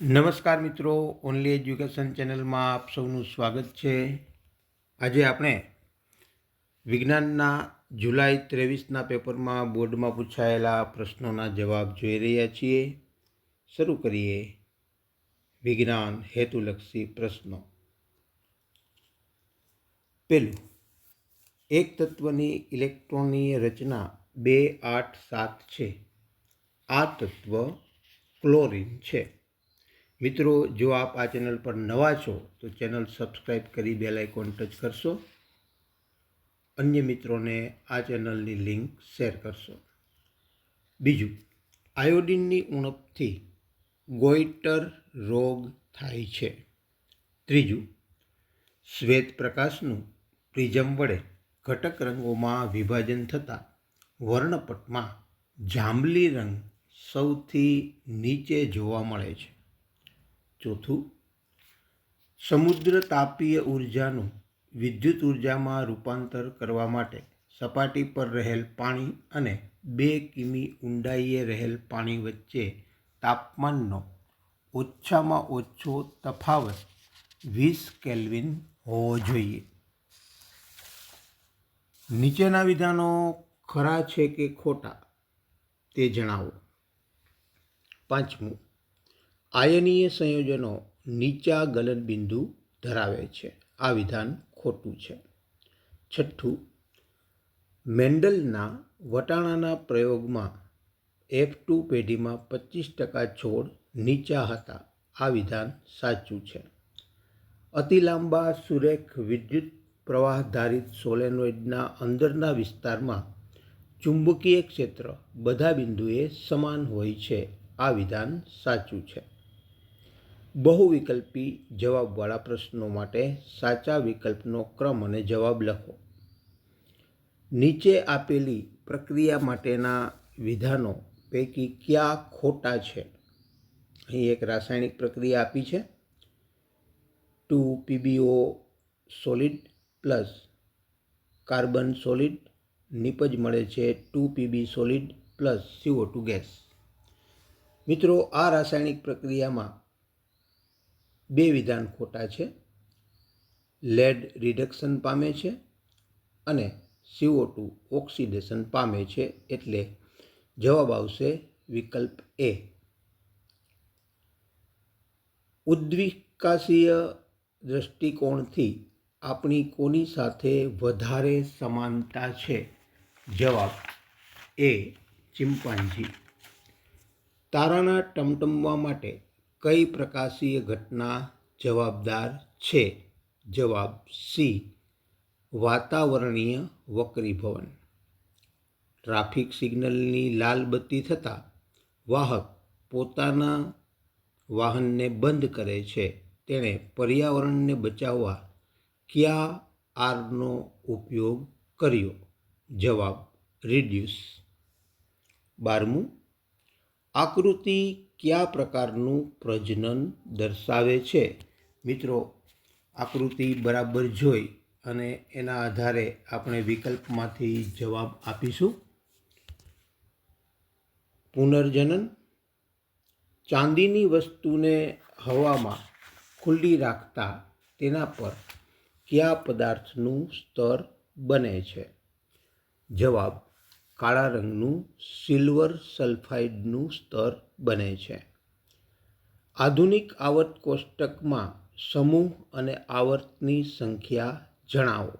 નમસ્કાર મિત્રો only education ચેનલમાં આપ સૌનું સ્વાગત છે. આજે આપણે વિજ્ઞાનના જુલાઈ ત્રેવીસના પેપરમાં બોર્ડમાં પૂછાયેલા પ્રશ્નોના જવાબ જોઈ રહ્યા છીએ. શરૂ કરીએ વિજ્ઞાન હેતુલક્ષી પ્રશ્નો. પેલું એક તત્વની ઇલેક્ટ્રોનની રચના બે આઠ સાત છે. આ તત્વ ક્લોરીન છે. મિત્રો, જો આપ આ ચેનલ પર નવા છો, તો ચેનલ સબસ્ક્રાઈબ કરી બેલ આઇકોન ટચ કરશો. અન્ય મિત્રોને આ ચેનલની લિંક શેર કરશો. બીજું, આયોડિનની ઉણપથી ગોઈટર રોગ થાય છે. ત્રીજું, શ્વેત પ્રકાશનું પ્રિઝમ વડે ઘટક રંગોમાં વિભાજન થતાં વર્ણપટમાં જાંબલી રંગ સૌથી નીચે જોવા મળે છે. ચોથું, સમુદ્ર તાપીય ઉર્જાનું વિદ્યુત ઉર્જામાં રૂપાંતર કરવા માટે સપાટી પર રહેલ પાણી અને બે કિમી ઊંડાઈએ રહેલ પાણી વચ્ચે તાપમાનનો ઓછામાં ઓછો તફાવત વીસ કેલ્વિન હોવો જોઈએ. નીચેના વિધાનો ખરા છે કે ખોટા તે જણાવો. પાંચમું આયનીય સંયોજનો નીચા ગલનબિંદુ ધરાવે છે. આ વિધાન ખોટું છે. છઠ્ઠું, મેન્ડલના વટાણાના પ્રયોગમાં એફ ટુ પેઢીમાં પચીસ ટકા છોડ નીચા હતા. આ વિધાન સાચું છે. અતિ લાંબા સુરેખ વિદ્યુત પ્રવાહધારિત સોલેનોઇડના અંદરના વિસ્તારમાં ચુંબકીય ક્ષેત્ર બધા બિંદુએ સમાન હોય છે. આ વિધાન સાચું છે. બહુવિકલ્પી જવાબવાળા પ્રશ્નો માટે સાચા વિકલ્પનો ક્રમ અને જવાબ લખો. નીચે આપેલી પ્રક્રિયા માટેના વિધાનો પૈકી કયા ખોટા છે? અહીં એક રાસાયણિક પ્રક્રિયા આપી છે. Two PBO solid plus carbon solid. નિપજ મળે છે two PB solid plus CO two gas. મિત્રો, આ રાસાયણિક પ્રક્રિયામાં બે વિધાન ખોટા છે. લેડ રિડક્શન પામે છે અને સીઓ ટુ ઓક્સિડેશન પામે છે એટલે જવાબ આવશે વિકલ્પ એ. ઉદ્વિકાસીય દૃષ્ટિકોણથી આપણી કોની સાથે વધારે સમાનતા છે? જવાબ એ ચિમ્પાન્જી તારાના ટમટમવા માટે કઈ પ્રકાશીય ઘટના જવાબદાર છે? જવાબ સી. વાતાવરણીય વક્રીભવન. ટ્રાફિક સિગ્નલની લાલ બત્તી થતાં વાહક પોતાના વાહનને બંધ કરે છે. તેણે પર્યાવરણને બચાવવા કયા આરનો ઉપયોગ કર્યો? જવાબ રિડ્યુસ બારમું, આકૃતિ કયા પ્રકારનું પ્રજનન દર્શાવે છે? મિત્રો, આકૃતિ બરાબર જોઈ અને એના આધારે આપણે વિકલ્પમાંથી જવાબ આપીશું. પુનર્જનન. ચાંદીની વસ્તુને હવામાં ખુલ્લી રાખતા તેના પર કયા પદાર્થનું સ્તર બને છે? જવાબ કાળા રંગનું સિલ્વર સલ્ફાઇડનું સ્તર બને છે. આધુનિક આવર્ત કોષ્ટકમાં સમૂહ અને આવર્તની સંખ્યા જણાવો.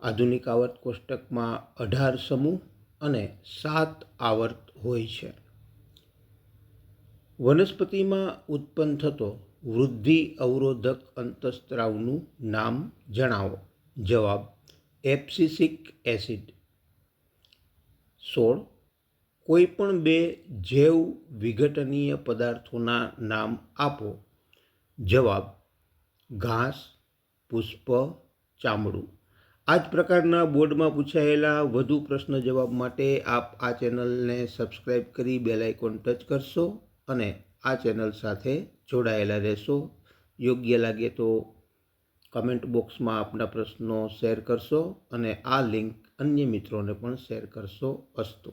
આધુનિક આવર્ત કોષ્ટકમાં અઢાર સમૂહ અને સાત આવર્ત હોય છે. વનસ્પતિમાં ઉત્પન્ન થતો વૃદ્ધિ અવરોધક અંતસ્ત્રાવનું નામ જણાવો. જવાબ, એપ્સિસિક એસિડ. સોળ કોઈ પણ બે જૈવ વિઘટનીય પદાર્થોના નામ આપો. જવાબ, ઘાસ, પુષ્પ, ચામડું. આ જ પ્રકારના બોર્ડમાં પૂછાયેલા વધુ પ્રશ્ન જવાબ માટે આપ આ ચેનલને સબસ્ક્રાઈબ કરી બેલ ટચ કરશો અને આ ચેનલ સાથે જોડાયેલા રહેશો. યોગ્ય લાગે તો કમેન્ટ બોક્સમાં આપના પ્રશ્નો શેર કરશો અને આ લિંક અન્ય મિત્રોને પણ શેર કરશો અસ્તુ.